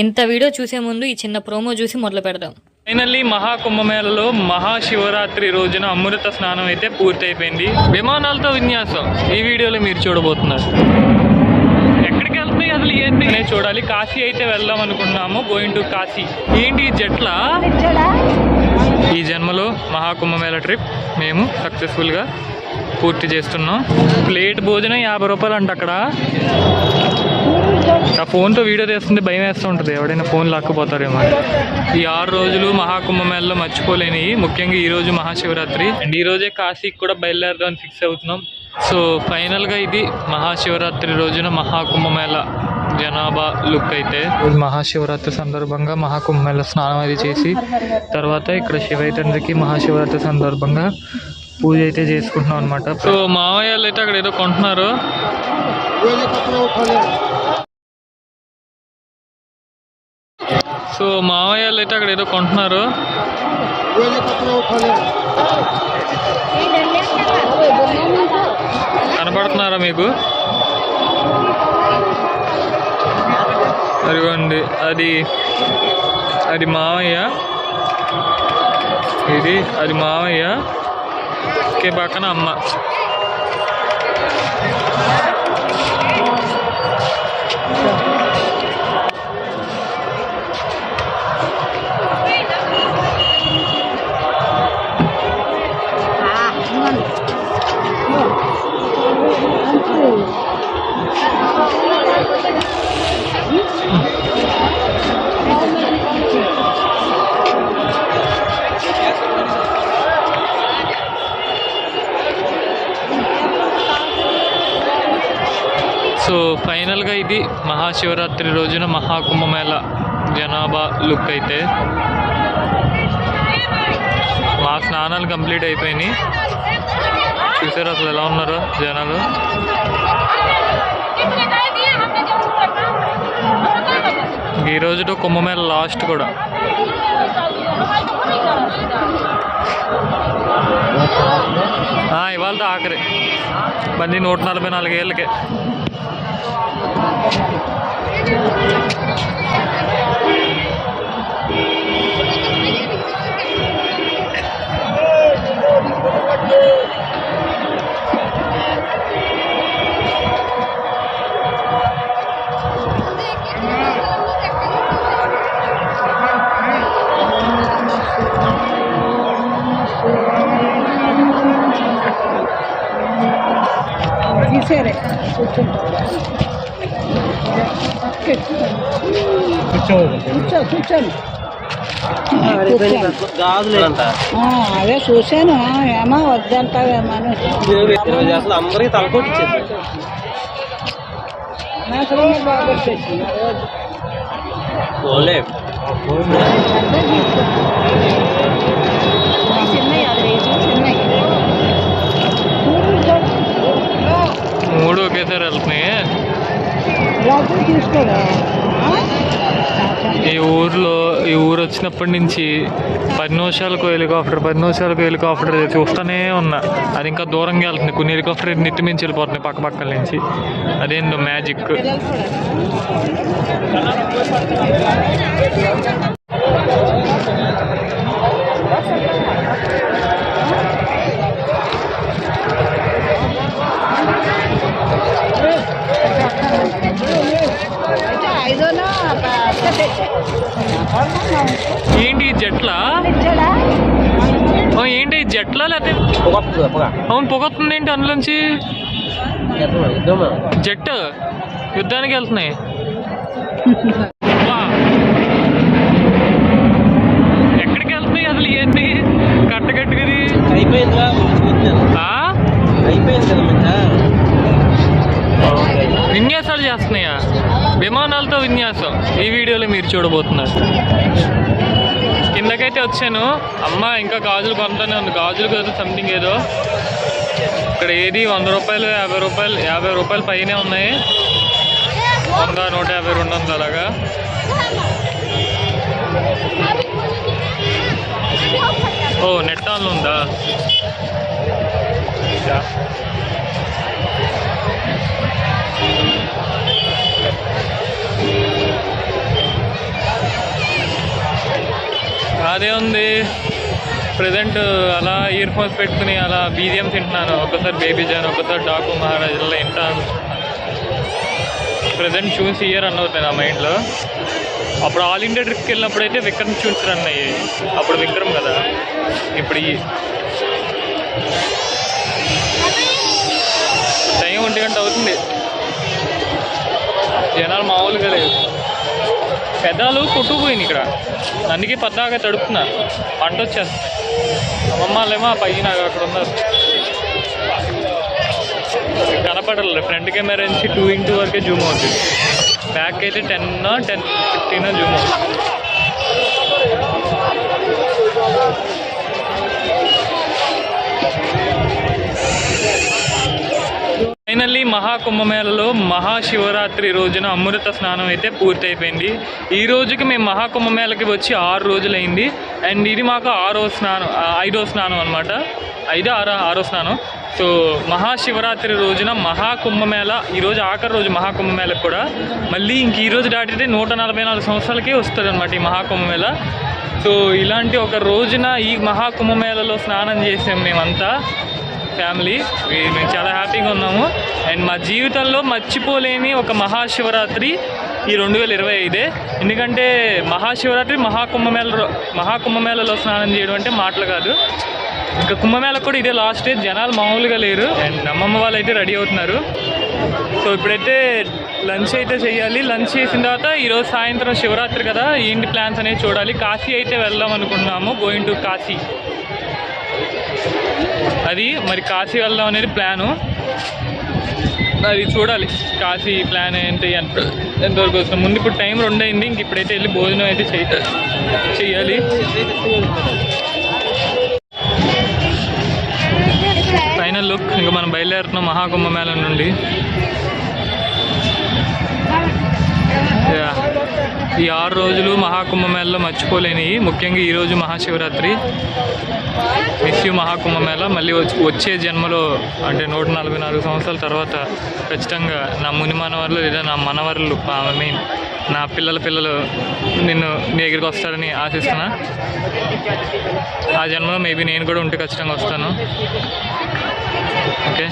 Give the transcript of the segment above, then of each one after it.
ఇంత వీడియో చూసే ముందు ఈ చిన్న ప్రోమో చూసి మొదలు పెడదాం. ఫైనల్లీ మహాకుంభమేళలో మహాశివరాత్రి రోజున అమృత స్నానం అయితే పూర్తయిపోయింది. విమానాలతో విన్యాసం. ఈ వీడియోలో మీరు చూడబోతున్నారు. ఎక్కడికి వెళ్తాయి అసలు ఏంటి నేను చూడాలి. కాశీ అయితే వెళ్దాం అనుకున్నాము. Going to Kashi. ఏంటి జట్ల? ఈ జన్మలో మహాకుంభమేళ ట్రిప్ మేము సక్సెస్ఫుల్గా పూర్తి చేస్తున్నాం. ప్లేట్ భోజనం యాభై రూపాయలు అంట అక్కడ. ఆ ఫోన్తో వీడియో తీస్తుంటే భయం వేస్తూ ఉంటుంది. ఎవడైనా ఫోన్ లాక్కుపోతారేమో ఈ ఆరు రోజులు మహాకుంభమేళలో మర్చిపోలేనివి. ముఖ్యంగా ఈ రోజు మహాశివరాత్రి. అండ్ ఈ రోజే కాశీకి కూడా బయలుదేరదామని ఫిక్స్ అవుతున్నాం. సో ఫైనల్గా ఇది మహాశివరాత్రి రోజున మహాకుంభమేళ జనాభా లుక్ అయితే. మహాశివరాత్రి సందర్భంగా మహాకుంభమేళ స్నానం అది చేసి తర్వాత ఇక్కడ శివైతండ్రికి మహాశివరాత్రి సందర్భంగా పూజ అయితే చేసుకుంటున్నాం అనమాట సో మావయ్యలు అయితే అక్కడ ఏదో కొంటున్నారు. సో మావయ్యలు అయితే అక్కడ ఏదో కొంటున్నారు. కనపడుతున్నారా మీకు? అదిగోండి అది అది మావయ్య. ఇది అది మావయ్య. ఓకే పక్కన అమ్మ. సో ఫైనల్గా ఇది మహాశివరాత్రి రోజున మహాకుంభమేళ. జనాభా లుక్ అయితే. మా స్నానాలు కంప్లీట్ అయిపోయినాయి. చూసారు అసలు ఎలా ఉన్నారో జనాలు. ఈ రోజుతో కుంభమేళ లాస్ట్ కూడా. ఇవాళతో ఆఖరి. మళ్ళీ నూట నలభై నాలుగేళ్ళకే కూర్చోండి ఆ, అదే చూశాను ఏమో వద్దంటావేమో అని అసలు అందరికి తలకొట్టించేది అనవసరంగా బాగొచ్చేసి ఓన్లే చిన్నవి అది రేటు చిన్నవి మూడు ఒకేసారి వెళ్తున్నాయి లోపల తీసుకోరా ఈ ఊర్లో ఈ ఊరు వచ్చినప్పటి నుంచి పది నిమిషాలకు హెలికాప్టర్ పది నిమిషాలకు హెలికాప్టర్ చూస్తూనే ఉన్నా. అది ఇంకా దూరంగా వెళ్తుంది. కొన్ని హెలికాప్టర్ నెత్తి మించి వెళ్ళిపోతున్నాయి పక్క పక్కల నుంచి. అదేందో మ్యాజిక్ పిల్లలు కూడా అయితే ఐదోనో ఏంటి జట్ల? ఏంటి జట్ల లేకపోతే? అవును పొగొస్తుంది ఏంటి అందులోంచి యుద్ధమా జట్ యుద్ధానికి వెళ్తున్నాయి. ఈ వీడియోలో మీరు చూడబోతున్నారు. కిందకైతే వచ్చాను. అమ్మ ఇంకా గాజులు కొంటానే ఉంది. గాజులు కదా సంథింగ్ ఏదో. ఇక్కడ ఏది? వంద రూపాయలు యాభై రూపాయలు యాభై రూపాయలు పైనే ఉన్నాయి. వంద నూట యాభై రెండు వందలు అలాగా. ఓ నెట్ ఆన్లో ఉందా? అదే ఉంది. ప్రజెంట్ అలా ఇయర్ ఫోన్స్ పెట్టుకుని అలా బీజిఎం తింటున్నాను. ఒకసారి బేబీ జాన్ ఒకసారి డాకు మహారాజ్ ఇలా వింటాను ప్రజెంట్ చూసి ఇయర్ రన్ అవుతుంది నా మైండ్లో అప్పుడు ఆల్ ఇండియా ట్రిప్కి వెళ్ళినప్పుడు అయితే విక్రమ్ చూసి రన్ అయ్యాయి అప్పుడు విక్రమ్ కదా. ఇప్పుడు టైం ఒంటి గంట అవుతుంది. జనాలు మామూలుగా లేదు పెదాలు కొట్టుకుపోయింది ఇక్కడ. అందుకే పద్దాగా తడుపుతున్నా పంట వచ్చేస్తుంది. అమ్మమ్మలేమో ఆ పైన అక్కడ ఉన్నారు. కనపడలేదు. ఫ్రంట్ కెమెరా నుంచి టూ ఇంటూ వరకే జూమ్ అవుతుంది. బ్యాక్ అయితే టెన్ టెన్ ఫిఫ్టీన్ జూమ్ అవుతుంది. ఫైనల్లీ మహాకుంభమేళలో మహాశివరాత్రి రోజున అమృత స్నానం అయితే పూర్తయిపోయింది. ఈ రోజుకి మేము మహాకుంభమేళకి వచ్చి ఆరు రోజులైంది. అండ్ ఇది మాకు ఆరో స్నానం ఐదో స్నానం అనమాట ఐదో ఆరో ఆరో స్నానం. సో మహాశివరాత్రి రోజున మహాకుంభమేళ ఈరోజు ఆఖరి రోజు మహాకుంభమేళకు కూడా. మళ్ళీ ఇంక ఈ రోజు దాటితే నూట నలభై నాలుగు సంవత్సరాలకే వస్తుంది అనమాట ఈ మహాకుంభమేళ. సో ఇలాంటి ఒక రోజున ఈ మహాకుంభమేళలో స్నానం చేసాం మేమంతా. ఫ్యామిలీ. మేము చాలా హ్యాపీగా ఉన్నాము. అండ్ మా జీవితంలో మర్చిపోలేని ఒక మహాశివరాత్రి ఈ రెండు వేల ఇరవై ఐదే. ఎందుకంటే మహాశివరాత్రి మహాకుంభమేళ మహాకుంభమేళలో స్నానం చేయడం అంటే మాటలు కాదు. ఇంకా కుంభమేళ కూడా ఇదే లాస్ట్ డే జనాలు మామూలుగా లేరు. అండ్ అమ్మమ్మ వాళ్ళు అయితే రెడీ అవుతున్నారు. సో ఇప్పుడైతే లంచ్ అయితే చేయాలి లంచ్ చేసిన తర్వాత ఈరోజు సాయంత్రం శివరాత్రి కదా. ఏంటి ప్లాన్స్ అనేవి చూడాలి. కాశీ అయితే వెళ్దాం అనుకున్నాము గోయింగ్ టు కాశీ. అది మరి కాశీ వెళ్దాం అనేది ప్లాను. అది చూడాలి. కాశీ ప్లాన్ ఏంటి ఎంత ఎంతవరకు వస్తుంది? ముందు ఇప్పుడు టైం రెండు అయింది ఇంక ఇప్పుడైతే వెళ్ళి భోజనం అయితే చేయ చెయ్యాలి. ఫైనల్ లుక్ ఇంకా మనం బయలుదేరుతున్నాం మహాకుంభమేళ నుండి. ఈ ఆరు రోజులు మహాకుంభమేళలో మర్చిపోలేని ముఖ్యంగా ఈరోజు మహాశివరాత్రి. మిస్ యూ మహాకుంభమేళ మళ్ళీ వచ్చి వచ్చే జన్మలో అంటే నూట నలభై నాలుగు సంవత్సరాల తర్వాత ఖచ్చితంగా నా ముని మనవర్లు లేదా నా మనవర్లు ఐ మీన్ నా పిల్లల పిల్లలు నిన్ను నీ దగ్గరికి వస్తారని ఆశిస్తున్నా. ఆ జన్మలో మేబీ నేను కూడా ఉంటే ఖచ్చితంగా వస్తాను. ఓకే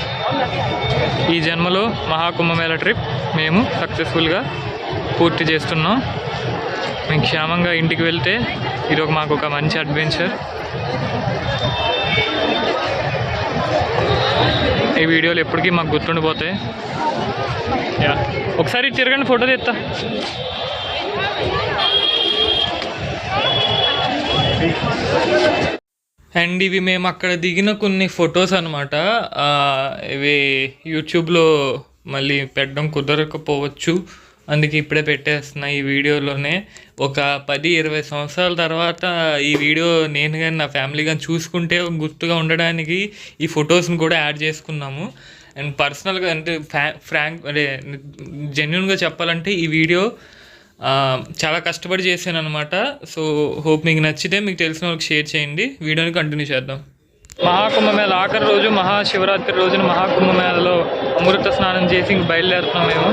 ఈ జన్మలో మహాకుంభమేళ ట్రిప్ మేము సక్సెస్ఫుల్గా పూర్తి చేస్తున్నాం. మేము క్షేమంగా ఇంటికి వెళ్తే ఇది ఒక మాకు ఒక మంచి అడ్వెంచర్. ఈ వీడియోలు ఎప్పటికీ మాకు గుర్తుండిపోతాయి. యా ఒకసారి తిరగండి ఫోటో తెస్తా అండ్ ఇవి మేము అక్కడ దిగిన కొన్ని ఫొటోస్ అనమాట ఇవి యూట్యూబ్లో మళ్ళీ పెట్టడం కుదరకపోవచ్చు. అందుకే ఇప్పుడే పెట్టేస్తున్నా ఈ వీడియోలోనే. ఒక పది ఇరవై సంవత్సరాల తర్వాత ఈ వీడియో నేను కానీ నా ఫ్యామిలీ కానీ చూసుకుంటే గుర్తుగా ఉండడానికి ఈ ఫొటోస్ని కూడా యాడ్ చేసుకున్నాము. అండ్ పర్సనల్గా అంటే ఫ్యా ఫ్రాంక్ అంటే జెన్యున్గా చెప్పాలంటే ఈ వీడియో చాలా కష్టపడి చేశాను అనమాట సో హోప్ మీకు నచ్చితే మీకు తెలిసిన వాళ్ళకి షేర్ చేయండి. వీడియోని కంటిన్యూ చేద్దాం. మహాకుంభమేళ ఆఖరి రోజు మహాశివరాత్రి రోజున మహాకుంభమేళలో అమృత స్నానం చేసి ఇంక బయలుదేరుతున్నాం మేము.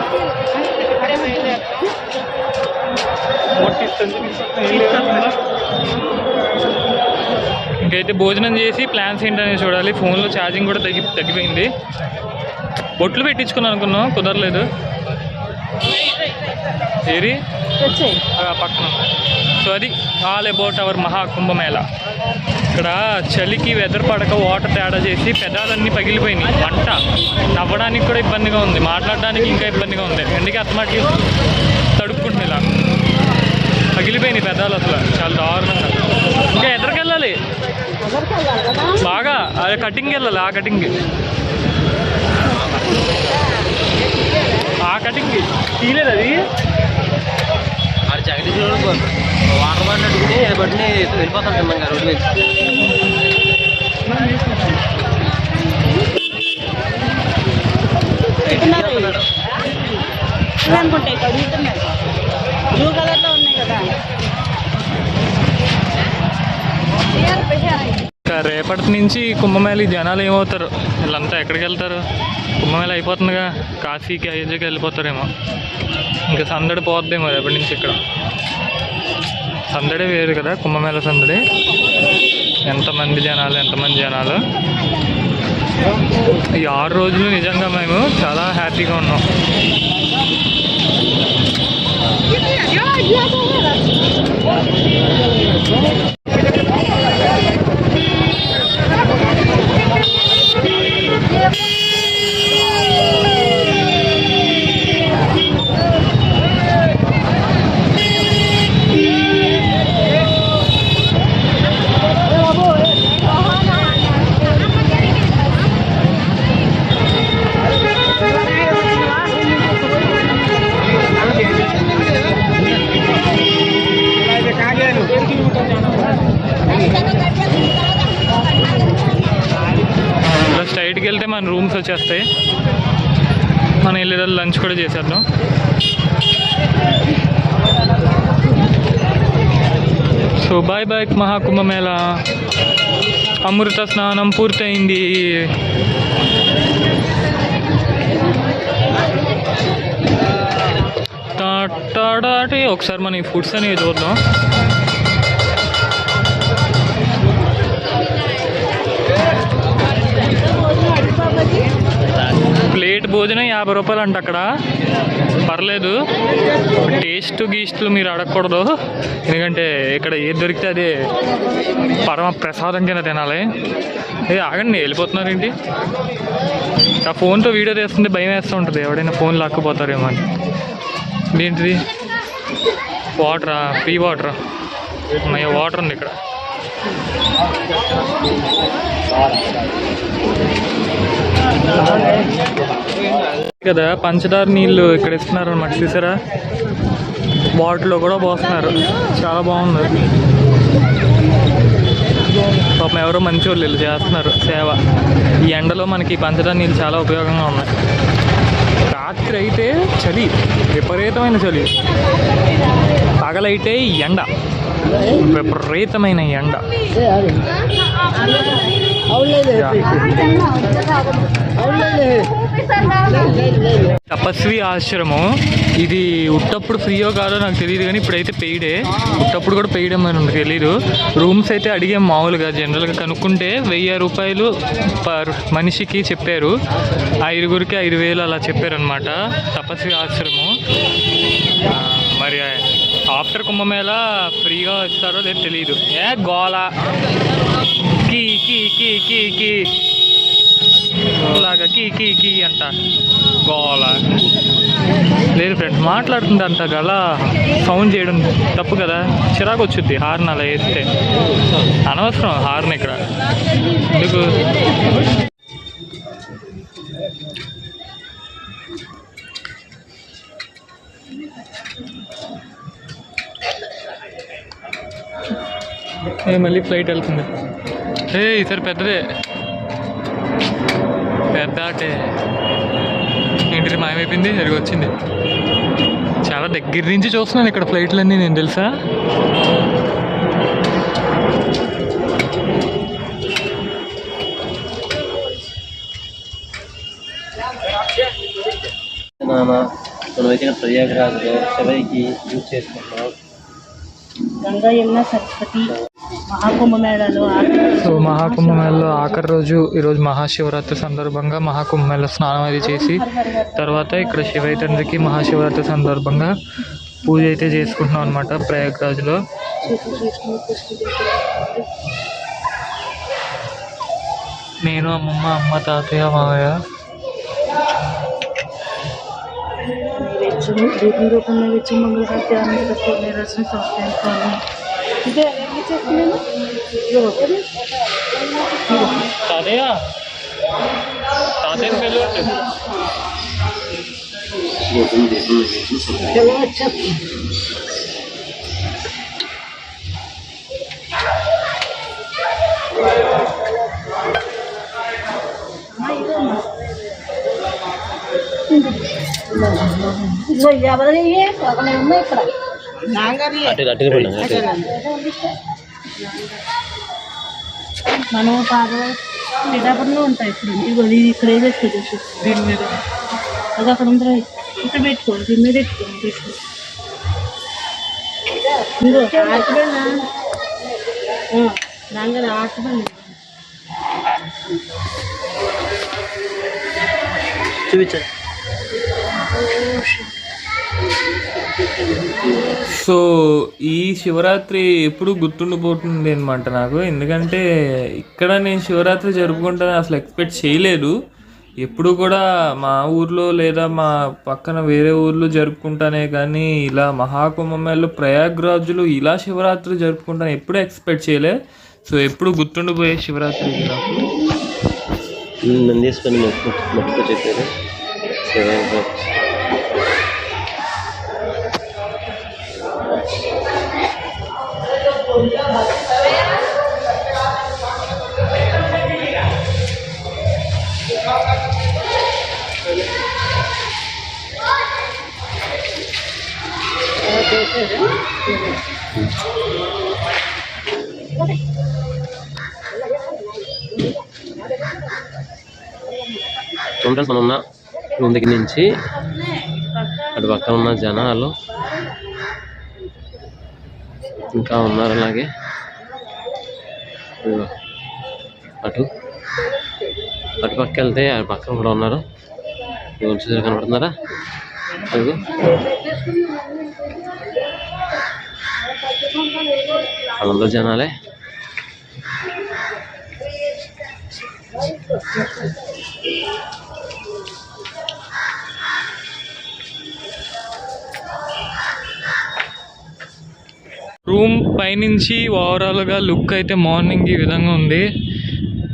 ఇంకైతే భోజనం చేసి ప్లాన్స్ ఏంటనేది చూడాలి. ఫోన్లో ఛార్జింగ్ కూడా తగ్గి తగ్గిపోయింది. బొట్లు పెట్టించుకున్నాను అనుకున్నాం కుదరలేదు. ఏరి పక్కన. సో అది ఆల్ అబౌట్ అవర్ మహాకుంభమేళ ఇక్కడ చలికి వెదర్ పడక వాటర్ తేడా చేసి పెదాలన్నీ పగిలిపోయినాయి. వంట నవ్వడానికి కూడా ఇబ్బందిగా ఉంది. మాట్లాడడానికి ఇంకా ఇబ్బందిగా ఉంది. ఎందుకే అత్తమాటికి తడుపుకుంటుంది ఇలా. పగిలిపోయినాయి పెదాలు అసలు. చాలా దారుణంగా. ఇంకా ఎదరికి వెళ్ళాలి బాగా. అదే కటింగ్కి వెళ్ళాలి. ఆ కటింగ్కి. ఆ కటింగ్కి తీయలేదు అది. ఆడు జగదీశ్వరుడు వాటర్ బాటిల్ అడుగుని బట్టి వెళ్ళిపోతాం తిన్నాం రోడ్డు మీద. అనుకుంటే ఇక్కడ బ్లూ ఉన్నాయి కదా రేపటి నుంచి కుంభమేళ జనాలు ఏమవుతారు? వీళ్ళంతా ఎక్కడికి వెళ్తారు? కుంభమేళ అయిపోతుందిగా. కాశీకి అయోధ్యకి వెళ్ళిపోతారేమో. ఇంకా సందడి పోద్దేమో రేపటి నుంచి ఇక్కడ. సందడే వేరు కదా కుంభమేళ సందడి. ఎంతమంది జనాలు ఎంతమంది జనాలు. ఈ ఆరు రోజులు నిజంగా మేము చాలా హ్యాపీగా ఉన్నాం. ఇలా మన మనం వెళ్ళేదా లంచ్ కూడా చేసేద్దాం. సో బాయ్ బాయ్ మహాకుంభమేళ అమృత స్నానం పూర్తయింది. టాటాటే ఒకసారి మనం ఈ ఫుడ్స్ అనేవి చూద్దాం. ప్లేట్ భోజనం యాభై రూపాయలు అంట అక్కడ. పర్లేదు. టేస్ట్ గీస్ట్లు మీరు అడగకూడదు. ఎందుకంటే ఇక్కడ ఏది దొరికితే అదే పరమ ప్రసాదం కింద తినాలి. ఏ ఆగండి వెళ్ళిపోతున్నారు ఏంటి? ఆ ఫోన్తో వీడియో తీస్తుంటే భయం వేస్తూ ఉంటుంది. ఎవడైనా ఫోన్ లాక్కుపోతారేమో అని. ఏంటిది వాటరా? ఫ్రీ వాటరా? అయ్యో వాటర్ ఉంది ఇక్కడ. కదా పంచదార నీళ్ళు ఇక్కడ ఇస్తున్నారు అనమాట చూసారా? బాటిల్లో కూడా పోస్తున్నారు. చాలా బాగుంది. పాపం ఎవరో మంచి వాళ్ళు వీళ్ళు చేస్తున్నారు సేవ. ఈ ఎండలో మనకి పంచదార నీళ్ళు చాలా ఉపయోగంగా ఉన్నాయి. రాత్రి అయితే చలి విపరీతమైన చలి. పగలైతే ఎండ విపరీతమైన ఎండ. తపస్వి ఆశ్రమం. ఇది ఉట్టప్పుడు ఫ్రీయో కాదో నాకు తెలియదు కానీ ఇప్పుడైతే పెయిడే. ఉట్టప్పుడు కూడా పెయిడ్ అని నాకు తెలియదు రూమ్స్ అయితే అడిగాం మామూలుగా జనరల్గా కనుక్కుంటే వెయ్యి రూపాయలు పర్ మనిషికి చెప్పారు. ఐదుగురికి ఐదు వేలు అలా చెప్పారనమాట తపస్వి ఆశ్రమం. మరి ఆఫ్టర్ కుంభమేళ ఫ్రీగా ఇస్తారో లేదు తెలియదు ఏ గోల. కీ కీ కీ కీ కీ. లాగా కీ కీ కీ అంట. గోల. లేదు ఫ్రెండ్స్ మాట్లాడుతుంది అంత గల సౌండ్ చేయడం తప్పు కదా. చిరాకు వచ్చుద్ది హార్న్ అలా వేస్తే అనవసరం హార్న్ ఇక్కడ. ఎందుకు? మళ్ళీ ఫ్లైట్ వెళ్తుంది. ఏ ఈసారి పెద్దదే. పెద్ద అంటే ఏంటిది మాయమైపోయింది? జరిగి వచ్చింది. చాలా దగ్గర నుంచి చూస్తున్నాను ఇక్కడ ఫ్లైట్లన్నీ నేను తెలుసా? నాన్న మనమైతే ఇక్కడ ప్రయాగరాజ్లో శివయ్యకి యూజ్ చేసుకుంటున్నాం గంగా యమున సరస్వతి మహాకుంభమేళలో సో మహాకుంభమేళలో ఆఖరి రోజు ఈరోజు మహాశివరాత్రి సందర్భంగా మహాకుంభమేళ స్నానం అది చేసి తర్వాత ఇక్కడ శివైతండ్రికి మహాశివరాత్రి సందర్భంగా పూజ అయితే చేసుకుంటున్నాం అనమాట ప్రయాగ్రాజ్లో. నేను అమ్మమ్మ అమ్మ తాతయ్య మావయ్య దీపం రూపంలో వచ్చి మంగళహారతి ఆనంద నిరసన సమర్పించుకోవాలి ఇదే ఏం చేస్తున్నాను తాతయ్య తాతయ్య పెళ్ళి ఇదిగో మనం పాద పిఠాపురంలో ఉంటాయి ఇప్పుడు. ఇదిగో ఇది ఇక్కడ వేసేసుకో చూసి దీని మీద. అది అక్కడ ఉందా ఇక్కడ పెట్టుకో. దీని మీద పెట్టుకో. తీసుకో ఇంకో ఆటపడినా దాని ఆటపడి చూపించండి. సో ఈ శివరాత్రి ఎప్పుడు గుర్తుండిపోతుంది అనమాట నాకు. ఎందుకంటే ఇక్కడ నేను శివరాత్రి జరుపుకుంటాను అసలు ఎక్స్పెక్ట్ చేయలేదు. ఎప్పుడు కూడా మా ఊర్లో లేదా మా పక్కన వేరే ఊర్లో జరుపుకుంటానే కానీ ఇలా మహాకుంభమేళలో ప్రయాగ్రాజులు ఇలా శివరాత్రి జరుపుకుంటాను ఎప్పుడూ ఎక్స్పెక్ట్ చేయలే. సో ఎప్పుడు గుర్తుండిపోయే శివరాత్రి నాకు. చెప్పారు. చూడండి మనం ఉన్న రూమ్ దగ్గర నుంచి అటు పక్కన ఉన్న జనాలు ఇంకా ఉన్నారు అలాగే. అటు అటు పక్క వెళ్తే అటు పక్కన కూడా ఉన్నారు. ఇదిగో కనపడుతున్నారా? వాళ్ళందరూ జనాలే రూమ్ పైనుంచి ఓవరాల్గా లుక్ అయితే మార్నింగ్ ఈ విధంగా ఉంది.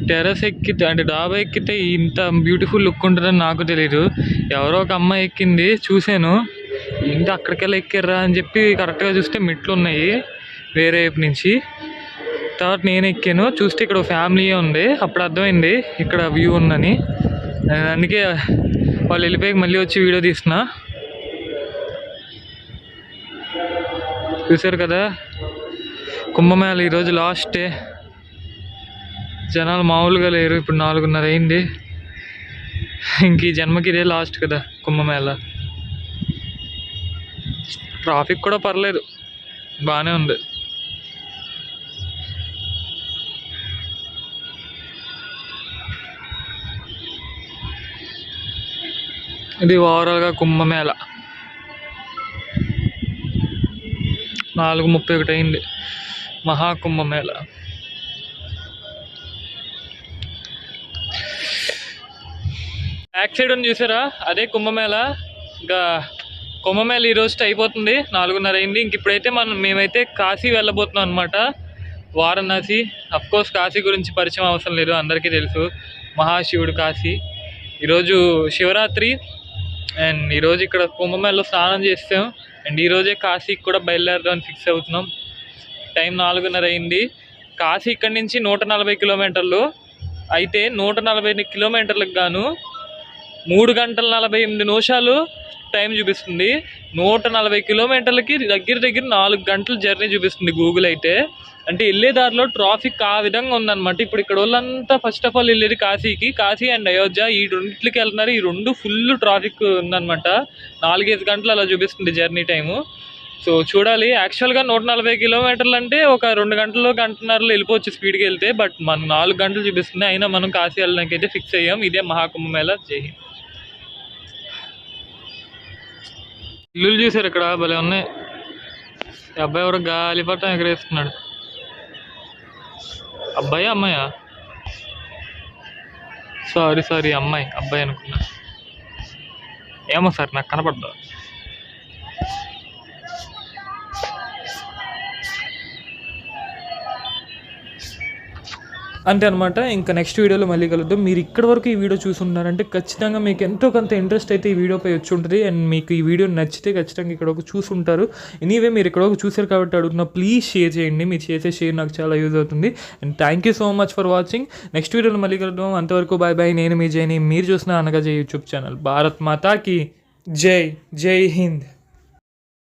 టెర్రస్ ఎక్కితే అంటే డాబా ఎక్కితే ఇంత బ్యూటిఫుల్ లుక్ ఉంటుందని నాకు తెలియదు ఎవరో ఒక అమ్మాయి ఎక్కింది చూశాను. ఏంటి అక్కడికెళ్ళి ఎక్కిర్రా అని చెప్పి కరెక్ట్గా చూస్తే మెట్లు ఉన్నాయి. వేరే వైపు నుంచి. తర్వాత నేను ఎక్కాను. చూస్తే ఇక్కడ ఫ్యామిలీ ఉంది. అప్పుడు అర్థమైంది ఇక్కడ వ్యూ ఉందని. అందుకే వాళ్ళు వెళ్ళిపోయి మళ్ళీ వచ్చి వీడియో తీసిన చూశారు కదా? కుంభమేళ ఈరోజు లాస్ట్ డే జనాలు మామూలుగా లేరు. ఇప్పుడు నాలుగున్నర అయింది. ఇంక ఈ జన్మకి ఇదే లాస్ట్ కదా కుంభమేళ. ట్రాఫిక్ కూడా పర్లేదు. బాగానే ఉంది. ఇది ఓవరాల్గా కుంభమేళ. నాలుగు ముప్పై ఒకటి అయింది. మహాకుంభమేళ. బ్యాక్ సైడ్ ఉంది చూసారా? అదే కుంభమేళ. ఇంకా కుంభమేళ ఈ రోజుతో అయిపోతుంది. నాలుగున్నర అయింది. ఇంక ఇప్పుడైతే మనం మేమైతే కాశీ వెళ్ళబోతున్నాం అనమాట వారణాసి. అఫ్కోర్స్ కాశీ గురించి పరిచయం అవసరం లేదు. అందరికీ తెలుసు. మహాశివుడు కాశీ. ఈరోజు శివరాత్రి. అండ్ ఈరోజు ఇక్కడ కుంభమేళలో స్నానం చేస్తాం అండ్ ఈరోజే కాశీకి కూడా బయలుదేరదామని ఫిక్స్ అవుతున్నాం. టైం నాలుగున్నర అయింది. కాశీ ఇక్కడి నుంచి నూట నలభై కిలోమీటర్లు. అయితే నూట నలభై కిలోమీటర్లకు గాను మూడు గంటల నలభై ఎనిమిది నిమిషాలు టైం చూపిస్తుంది. నూట నలభై కిలోమీటర్లకి దగ్గర దగ్గర నాలుగు గంటల జర్నీ చూపిస్తుంది గూగుల్ అయితే. అంటే వెళ్ళే దారిలో ట్రాఫిక్ ఆ విధంగా ఉందన్నమాట. ఇప్పుడు ఇక్కడ వాళ్ళంతా ఫస్ట్ ఆఫ్ ఆల్ వెళ్ళేది కాశీకి. కాశీ అండ్ అయోధ్య ఈ రెండింటికి వెళ్తున్నారు. ఈ రెండు ఫుల్ ట్రాఫిక్ ఉందన్నమాట. నాలుగైదు గంటలు అలా చూపిస్తుంది జర్నీ టైము సో చూడాలి. యాక్చువల్గా నూట నలభై కిలోమీటర్లు అంటే ఒక రెండు గంటలు గంటన్నరలో వెళ్ళిపోవచ్చు స్పీడ్కి వెళ్తే. బట్ మనం నాలుగు గంటలు చూపిస్తుంది. అయినా మనం కాశీ వెళ్ళడానికి అయితే ఫిక్స్ అయ్యాం. ఇదే మహాకుంభమేళ జై హింద్. ఇల్లులు చూసారు ఇక్కడ భలే ఉన్నాయి. ఈ అబ్బాయి ఎవరో గాలిపటం ఎగరేస్తున్నాడు అబ్బాయి అమ్మాయా? సారీ సారీ అమ్మాయి అబ్బాయి అనుకున్నా. ఏమో సార్ నాకు కనపడ్డా అంతే అనమాట ఇంకా నెక్స్ట్ వీడియోలో మళ్ళీ కలుద్దాం. మీరు ఇక్కడ వరకు ఈ వీడియో చూసుంటారంటే ఖచ్చితంగా మీకు ఎంతో కొంత ఇంట్రెస్ట్ అయితే ఈ వీడియోపై వచ్చి ఉంటుంది. అండ్ మీకు ఈ వీడియో నచ్చితే ఖచ్చితంగా ఇక్కడ ఒక చూసుంటారు. ఎనీవే మీరు ఇక్కడ ఒక చూసారు కాబట్టి అడుగుతున్నా ప్లీజ్ షేర్ చేయండి. మీరు చేసే షేర్ నాకు చాలా యూజ్ అవుతుంది. And thank you so much for watching next వీడియోలో మళ్ళీ కలుద్దాం. అంతవరకు బాయ్ బాయ్ నేను మీ జైని. మీరు చూసిన అనగా జై యూట్యూబ్ ఛానల్. భారత్ మాతాకి జై. జై హింద్.